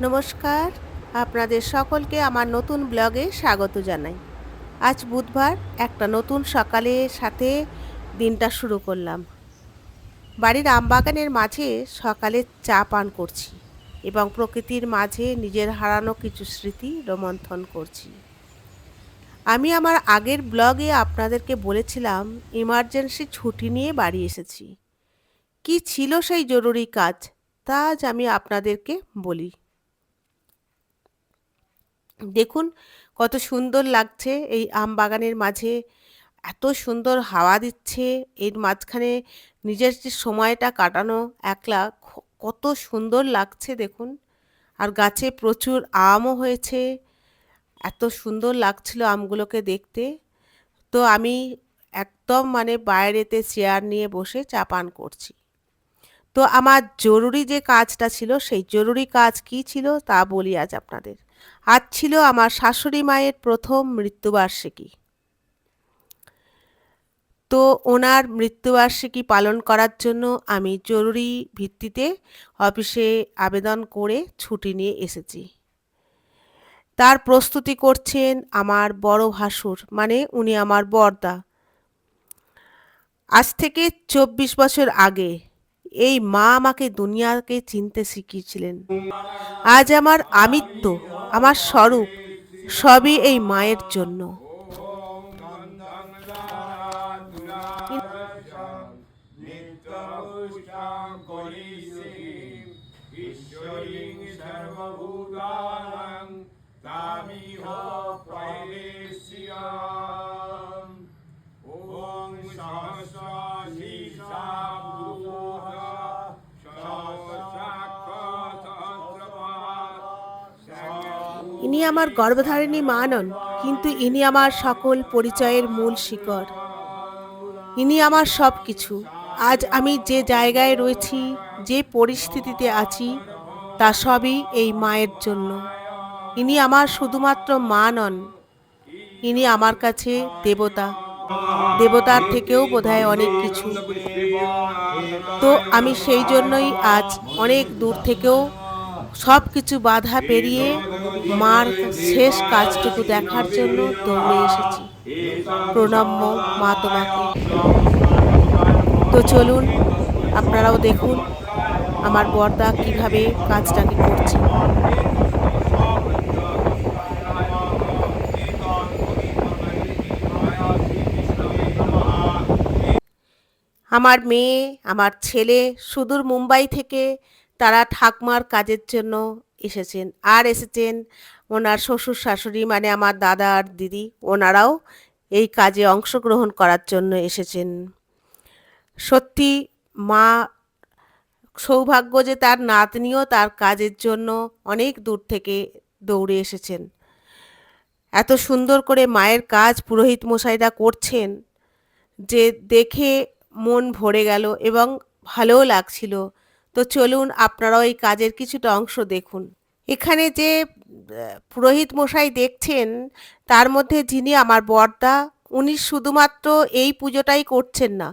নমস্কার। আপনাদের সকলকে আমার নতুন ব্লগে স্বাগত জানাই। আজ বুধবার একটা নতুন সকালে সাথে দিনটা শুরু করলাম। বাড়ির আমবাগানের মাঝে সকালে চা পান করছি এবং প্রকৃতির মাঝে নিজের হারানো কিছু স্মৃতি রোমন্থন করছি। আমি আমার আগের ব্লগে আপনাদেরকে বলেছিলাম, ইমার্জেন্সি ছুটি নিয়ে বাড়ি এসেছি। কি ছিল সেই জরুরি কাজ, তা আজ আমি আপনাদেরকে বলি। দেখুন কত সুন্দর লাগছে এই আম বাগানের মাঝে। এত সুন্দর হাওয়া দিচ্ছে। এর মাঝখানে নিজের যে সময়টা কাটানো একলা কত সুন্দর লাগছে দেখুন। আর গাছে প্রচুর আমও হয়েছে। এত সুন্দর লাগছিল আমগুলোকে দেখতে। তো আমি একদম মানে বাইরেতে চেয়ার নিয়ে বসে চা পান করছি। তো আমার জরুরি যে কাজটা ছিল সেই জরুরি কাজ কি ছিল তা বলি আজ আপনাদের। আজ ছিল আমার শাশুড়ি মায়ের প্রথম মৃত্যুবার্ষিকী। তো ওনার মৃত্যুবার্ষিকী পালন করার জন্য আমি জরুরি ভিত্তিতে অফিসে আবেদন করে ছুটি নিয়ে এসেছি। তার প্রস্তুতি করছেন আমার বড় ভাসুর মানে উনি আমার বড়দা আজ থেকে চব্বিশ বছর আগে এই মা আমাকে দুনিয়াকে চিনতে শিখিয়েছিলেন। আজ আমার আমিত্ব। আমার স্বরূপ সবই এই মায়ের জন্য। ইনি আমার গর্ভধারিণী মা নন, কিন্তু ইনি আমার সকল পরিচয়ের মূল শিকড়। ইনি আমার সব কিছু আজ আমি যে জায়গায় রয়েছি, যে পরিস্থিতিতে আছি, তা সবই এই মায়ের জন্য। ইনি আমার শুধুমাত্র মা নন, ইনি আমার কাছে দেবতা। দেবতার থেকেও বোধহয় অনেক কিছু। তো আমি সেই জন্যই আজ অনেক দূর থেকেও সব কিছু বাধা পেরিয়ে মার শেষ কাজটুকু দেখার জন্য দৌড়ে এসেছি। প্রণাম্য মা তোমাকে। তো চলুন, আপনারাও দেখুন আমার বর্দা কীভাবে কাজটাকে করছে। আমার মেয়ে, আমার ছেলে, সুদূর মুম্বাই থেকে তারা ঠাকমার কাজের জন্য এসেছেন। আর এসেছেন ওনার শ্বশুর শাশুড়ি মানে আমার দাদা আর দিদি। ওনারাও এই কাজে অংশগ্রহণ করার জন্য এসেছেন। সত্যি মা, সৌভাগ্য যে তার নাতনিও তার কাজের জন্য অনেক দূর থেকে দৌড়ে এসেছেন। এত সুন্দর করে মায়ের কাজ পুরোহিত মশাইরা করছেন যে দেখে মন ভরে গেল এবং ভালোও লাগছিল। তো চলুন আপনারাও এই কাজের কিছুটা অংশ দেখুন। এখানে যে পুরোহিত মশাই দেখছেন, তার মধ্যে যিনি আমার বর্দা, উনি শুধুমাত্র এই পুজোটাই করছেন না,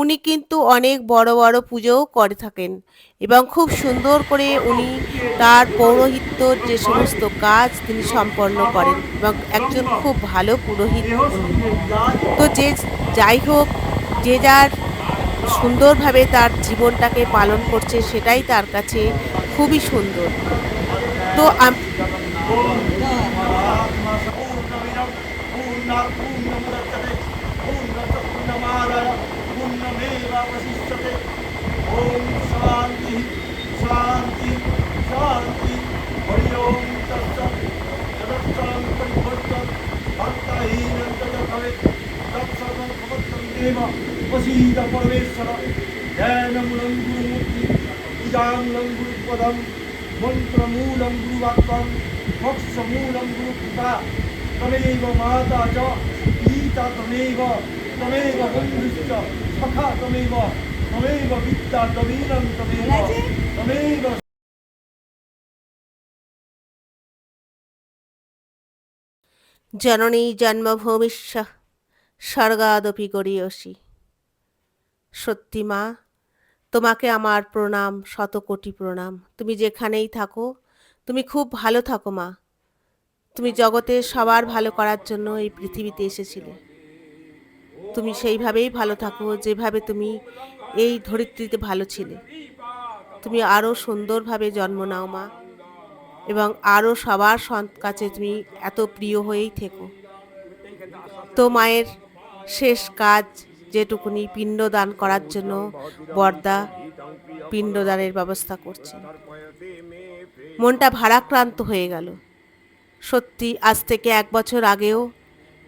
উনি কিন্তু অনেক বড় বড় পুজোও করে থাকেন এবং খুব সুন্দর করে উনি তার পৌরোহিত্যর যে সমস্ত কাজ তিনি সম্পন্ন করেন এবং একজন খুব ভালো পুরোহিত তো যে যাই হোক, যে যার সুন্দরভাবে তার জীবনটাকে পালন করছে সেটাই তার কাছে খুবই সুন্দর। তো শান্তি শান্তি ওম शान्ति हरि ओं तत्सत् जगत्सरं परिवर्तन् भक्तहीनं च यत् भवेत् तत्सर्वं भवत्तमेव वसीद परमेश्वर ध्यानमूलं गुरुमूर्ति पूजामूलं गुरुपदं मन्त्रमूलं गुरुवाक्यं मोक्षमूलं गुरुकृपा त्वमेव माता च गीता त्वमेव त्वमेव बन्धुश्च सखा त्वमेव त्वमेव विद्या त्वमेनं त्वमेव त्वमेव জননী জন্মভূমিষ্য স্বর্গাদপি গড়িয়সী সত্যি মা, তোমাকে আমার প্রণাম শত কোটি প্রণাম। তুমি যেখানেই থাকো, তুমি খুব ভালো থাকো মা। তুমি জগতে সবার ভালো করার জন্য এই পৃথিবীতে এসেছিলে। তুমি সেইভাবেই ভালো থাকো যেভাবে তুমি এই ধরিত্রীতে ভালো ছিলে। তুমি আরও সুন্দরভাবে জন্ম নাও মা, এবং আরও সবার কাছে তুমি এত প্রিয় হয়েই থেকো। তো মায়ের শেষ কাজ যেটুকুনি পিণ্ডদান করার জন্য বর্দা পিণ্ডদানের ব্যবস্থা করছে। মনটা ভারাক্রান্ত হয়ে গেল। সত্যি, আজ থেকে এক বছর আগেও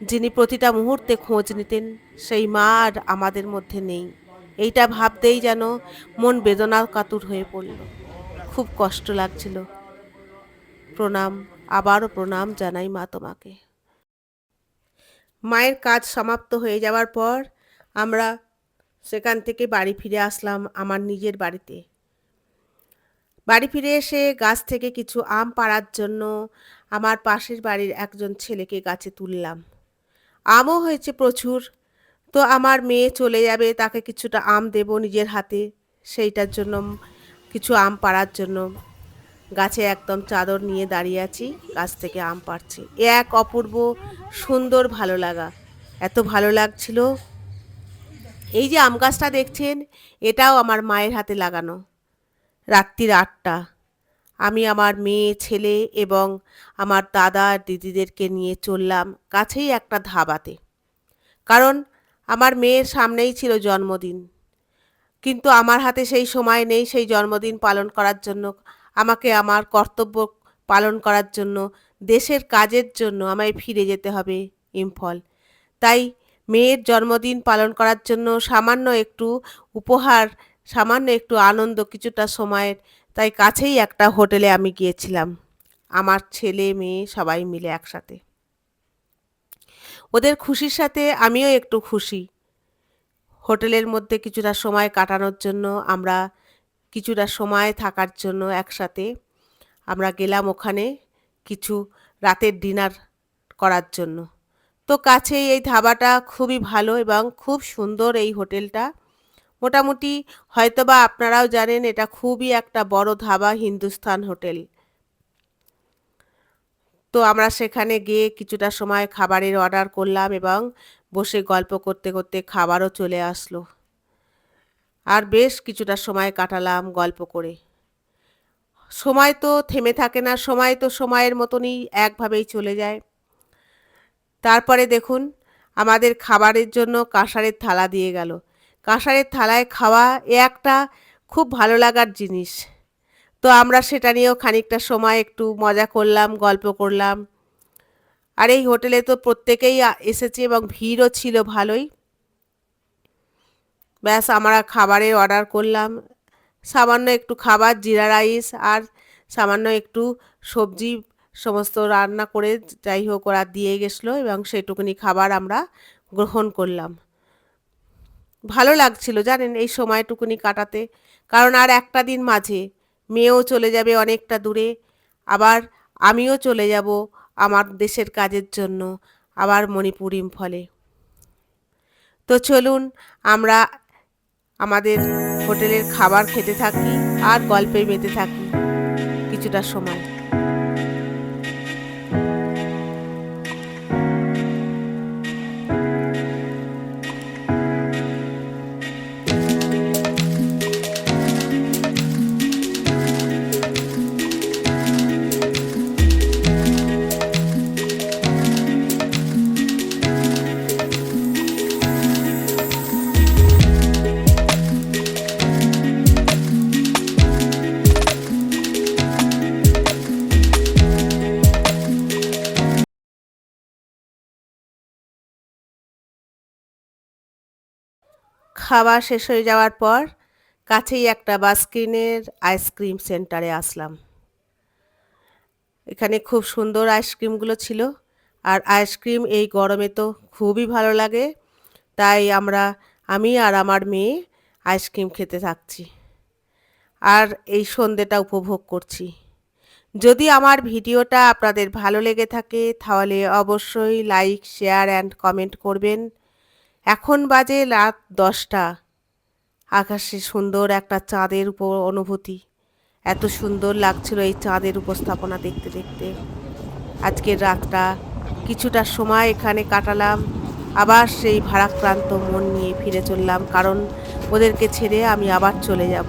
যিনি প্রতিটা মুহূর্তে খোঁজ নিতেন, সেই মা আর আমাদের মধ্যে নেই। এইটা ভাবতেই যেন মন বেদনার কাতুর হয়ে পড়ল। খুব কষ্ট লাগছিল। প্রণাম, আবারও প্রণাম জানাই মা তোমাকে। মায়ের কাজ সমাপ্ত হয়ে যাওয়ার পর আমরা সেখান থেকে বাড়ি ফিরে আসলাম আমার নিজের বাড়িতে। বাড়ি ফিরে এসে গাছ থেকে কিছু আম পাড়ার জন্য আমার পাশের বাড়ির একজন ছেলেকে গাছে তুললাম। আমও হয়েছে প্রচুর। তো আমার মেয়ে চলে যাবে, তাকে কিছুটা আম দেব নিজের হাতে। সেইটার জন্য কিছু আম পাড়ার জন্য গাছে একদম চাদর নিয়ে দাঁড়িয়ে আছি, গাছ থেকে আম পাড়ছি। এক অপূর্ব সুন্দর ভালো লাগা। এত ভালো লাগছিল এই যে আম গাছটা দেখছেন, এটাও আমার মায়ের হাতে লাগানো। রাত্রির আটটা। আমি আমার মেয়ে, ছেলে এবং আমার দাদা দিদিদেরকে নিয়ে চললাম কাছেই একটা ধাবাতে। কারণ আমার মেয়ের সামনেই ছিল জন্মদিন। কিন্তু আমার হাতে সেই সময় নেই সেই জন্মদিন পালন করার জন্য, আমাকে আমার কর্তব্য পালন করার জন্য, দেশের কাজের জন্য আমায় ফিরে যেতে হবে ইম্ফল। তাই মেয়ের জন্মদিন পালন করার জন্য সামান্য একটু উপহার, সামান্য একটু আনন্দ, কিছুটা সময়ের। তাই কাছেই একটা হোটেলে আমি গিয়েছিলাম। আমার ছেলে, মেয়ে সবাই মিলে একসাথে। ওদের খুশির সাথে আমিও একটু খুশি। হোটেলের মধ্যে কিছুটা সময় কাটানোর জন্য, আমরা কিছুটা সময় থাকার জন্য একসাথে আমরা গেলাম ওখানে কিছু রাতের ডিনার করার জন্য। তো কাছেই এই ধাবাটা খুবই ভালো এবং খুব সুন্দর এই হোটেলটা। মোটামুটি হয়তোবা আপনারাও জানেন এটা খুবই একটা বড় ধাবা হিন্দুস্তান হোটেল। তো আমরা সেখানে গিয়ে কিছুটা সময় খাবারের অর্ডার করলাম এবং বসে গল্প করতে করতে খাবারও চলে আসলো। আর বেশ কিছুটা সময় কাটালাম গল্প করে। সময় তো থেমে থাকে না, সময় তো সময়ের মতনই একভাবেই চলে যায়। তারপরে দেখুন, আমাদের খাবারের জন্য কাঁসারের থালা দিয়ে গেল। কাঁসারের থালায় খাওয়া এ একটা খুব ভালো লাগার জিনিস। তো আমরা সেটা নিয়েও খানিকটা সময় একটু মজা করলাম, গল্প করলাম। আর এই হোটেলে তো প্রত্যেকেই এসেছে এবং ভিড়ও ছিল ভালোই। ব্যাস, আমরা খাবারের অর্ডার করলাম। সামান্য একটু খাবার, জিরা রাইস আর সামান্য একটু সবজি সমস্ত রান্না করে যাই হোক ওরা দিয়ে গেছিল এবং সেইটুকুনি খাবার আমরা গ্রহণ করলাম। ভালো লাগছিল জানেন এই সময়টুকুনি কাটাতে। কারণ আর একটা দিন মাঝে মেয়েও চলে যাবে অনেকটা দূরে, আবার আমিও চলে যাব আমার দেশের কাজের জন্য, আবার মণিপুর ইম্ফলে। তো চলুন আমরা আমাদের হোটেলের খাবার খেতে থাকি আর গল্পে মেতে থাকি কিছুটা সময়। খাওয়া শেষ হয়ে যাওয়ার পর কাছেই একটা বাস্কিনের আইসক্রিম সেন্টারে আসলাম। এখানে খুব সুন্দর আইসক্রিমগুলো ছিল আর আইসক্রিম এই গরমে তো খুবই ভালো লাগে, তাই আমরা, আমি আর আমার মেয়ে আইসক্রিম খেতে থাকছি আর এই সন্ধেটা উপভোগ করছি। যদি আমার ভিডিওটা আপনাদের ভালো লেগে থাকে তাহলে অবশ্যই লাইক শেয়ার অ্যান্ড কমেন্ট করবেন। এখন বাজে রাত দশটা। আকাশে সুন্দর একটা চাঁদের উপর অনুভূতি। এত সুন্দর লাগছিল এই চাঁদের উপস্থাপনা দেখতে দেখতে। আজকের রাতটা কিছুটা সময় এখানে কাটালাম। আবার সেই ভারাক্রান্ত মন নিয়ে ফিরে চললাম, কারণ ওদেরকে ছেড়ে আমি আবার চলে যাব।